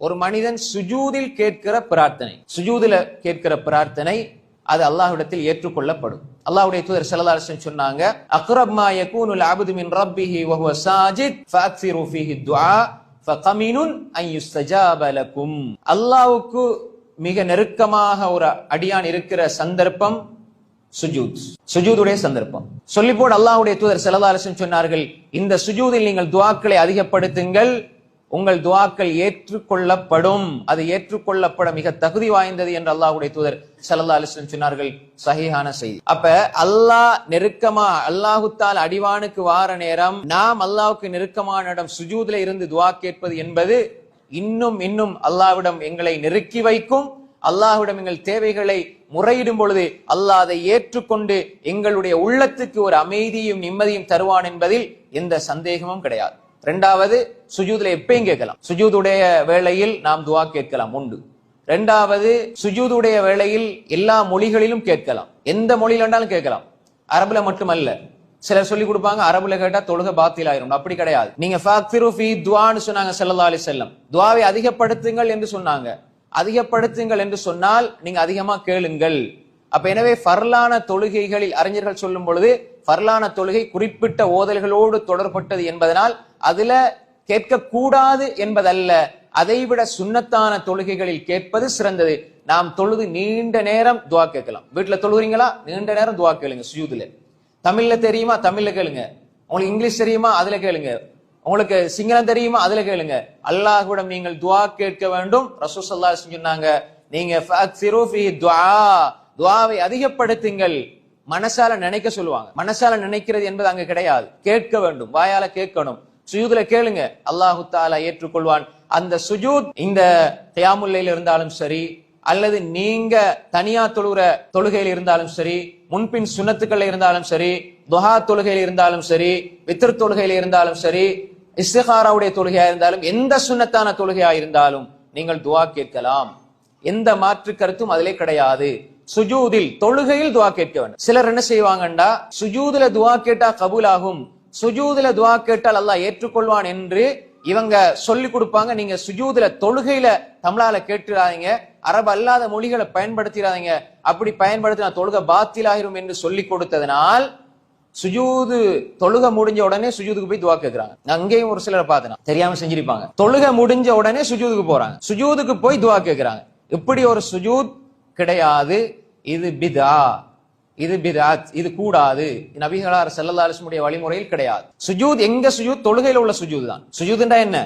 ஒரு மனிதன் சுஜூதில் கேட்கிற பிரார்த்தனை. சுஜூதில கேட்கிற பிரார்த்தனை அது அல்லாஹ்விடத்தில் ஏற்றுக்கொள்ளப்படும். அல்லாஹ்வுடைய தூதர் ஸல்லல்லாஹு அலைஹி சொன்னாங்க அக்ரப் மா யகூனுல் அப்து மின் ரப்பிஹி வ ஹுவ சாஜித் ஃபஅக்ஸிரு ஃபீஹி துஆ ஃபகமினுன் அன் யுஸ்தஜாப லகும். அல்லாஹ்வுக்கு மிக நெருக்கமாக ஒரு அடியான் இருக்கிற சந்தர்ப்பம் சுஜூத். சுஜூதுடைய சந்தர்ப்பம். சொல்லி போட அல்லாஹ்வுடைய தூதர் ஸல்லல்லாஹு அலைஹி சொன்னார்கள் இந்த சுஜூதில் நீங்கள் துஆக்களை அதிகப்படுத்துங்கள் உங்கள் துவாக்கள் ஏற்றுக்கொள்ளப்படும். அது ஏற்றுக்கொள்ளப்பட மிக தகுதி வாய்ந்தது என்று அல்லாஹுடைய தூதர் சல்லா அலிஸ்லம் சொன்னார்கள். சகிஹான செய்தி. அப்ப அல்லாஹ் நெருக்கமா அல்லாஹுத்தால் அடிவானுக்கு வார நேரம் நாம் அல்லாஹுக்கு நெருக்கமான இடம் சுஜூதுல இருந்து துவா கேட்பது என்பது இன்னும் இன்னும் அல்லாஹ்விடம் எங்களை நெருக்கி வைக்கும். அல்லாஹ்விடம் எங்கள் தேவைகளை முறையிடும் பொழுது அல்லாஹ் அதை ஏற்றுக்கொண்டு எங்களுடைய உள்ளத்துக்கு ஒரு அமைதியும் நிம்மதியும் தருவான் என்பதில் எந்த சந்தேகமும் கிடையாது. ரெண்டாவது சுஜூதுல எப்பயும் கேட்கலாம். சுஜூதுடைய வேளையில் நாம் துவா கேட்கலாம் உண்டு. ரெண்டாவது சுஜூதுடைய வேளையில் எல்லா மொழிகளிலும் கேட்கலாம். எந்த மொழியில வேண்டாலும் கேட்கலாம். அரபுல மட்டுமல்ல. சிலர் சொல்லி கொடுப்பாங்க அரபுல கேட்டா தொழுக பாத்தியில் ஆயிரும் அப்படி கிடையாது. நீங்க துவான்னு சொன்னாங்க ஸல்லல்லாஹு அலி செல்லம் துவாவை அதிகப்படுத்துங்கள் என்று சொன்னாங்க. அதிகப்படுத்துங்கள் என்று சொன்னால் நீங்க அதிகமா கேளுங்கள். அப்ப எனவே ஃபர்லான தொழுகைகளில் அறிஞர்கள் சொல்லும் பொழுது ஃபர்லான தொழுகை குறிப்பிட்ட ஓதல்களோடு தொடர்பட்டது என்பதனால் அதுல கேட்கக்கூடாது என்பதல்ல. அதைவிட சுண்ணத்தான தொழுகைகளில் கேட்பது சிறந்தது. நாம் தொழுது நீண்ட நேரம் துவா கேட்கலாம். வீட்டுல தொழுகிறீங்களா? நீண்ட நேரம் துவா கேளுங்க சுயூதுல தமிழ்ல தெரியுமா? தமிழ்ல கேளுங்க. உங்களுக்கு இங்கிலீஷ் தெரியுமா? அதுல கேளுங்க. உங்களுக்கு சிங்களம் தெரியுமா? அதுல கேளுங்க. அல்லாஹ்விடம் நீங்கள் துவா கேட்க வேண்டும். ரசூல் ஸல்லல்லாஹு சொன்னாங்க நீங்க ஃபஅக்ஸிரு ஃபீ அதிகப்படுத்துங்கள். மனசால நினைக்க சொல்லுவாங்க. மனசால நினைக்கிறது என்பது அங்க கிடையாது. கேட்க வேண்டும். வாயால கேட்கணும். சுயூதுல கேளுங்க. அல்லாஹு தாலா ஏற்றுக்கொள்வான். அந்த சுஜூத் இந்த தியாமுல்லையில் இருந்தாலும் சரி அல்லது நீங்க தனியா தொழுகிற தொழுகையில் இருந்தாலும் சரி முன்பின் சுனத்துக்கள் இருந்தாலும் சரி துஹா தொழுகையில் இருந்தாலும் சரி வித்திரு தொழுகையில் இருந்தாலும் சரி இஸ்திகாராவுடைய தொழுகையா இருந்தாலும் எந்த சுன்னத்தான தொழுகையா இருந்தாலும் நீங்கள் துவா கேட்கலாம். எந்த மாற்று கருத்தும் அதிலே கிடையாது. சுஜூதில் தொழுகையில் துவா கேட்க வேண்டும் சிலர் என்ன செய்வாங்கண்டா? சுஜூதுல துவா கேட்டா கபூலாகும். சுஜூதுல துவா கேட்டால் அல்லாஹ் ஏற்றுக்கொள்வான் என்று இவங்க சொல்லி கொடுப்பாங்க. நீங்க சுஜூதுல தொழுகையில தமிழால கேட்டுறாதீங்க. அரபு அல்லாத மொழிகளை பயன்படுத்திடாதீங்க அப்படி பயன்படுத்தினா தொழுகை பாத்திலாயிரும் என்று சொல்லி கொடுத்ததனால் சுஜூது தொழுக முடிஞ்ச உடனே சுஜூதுக்கு போய் துவா கேட்கிறாங்க அங்கேயும் ஒரு சிலரை பார்த்தனா? தெரியாம செஞ்சிருப்பாங்க. தொழுக முடிஞ்ச உடனே சுஜூதுக்கு போறாங்க. சுஜூதுக்கு போய் துவா கேட்கிறாங்க இப்படி ஒரு சுஜூத் கிடையாது. இது பிதா இது பிராத் இது கூடாது. நபிகளார் ஸல்லல்லாஹு அலைஹி வழிமுறையில் கிடையாது. சுஜூத் எங்க சுஜூத்? தொழுகையில் உள்ள சுஜூத் தான் சுஜூத்ண்டா என்ன?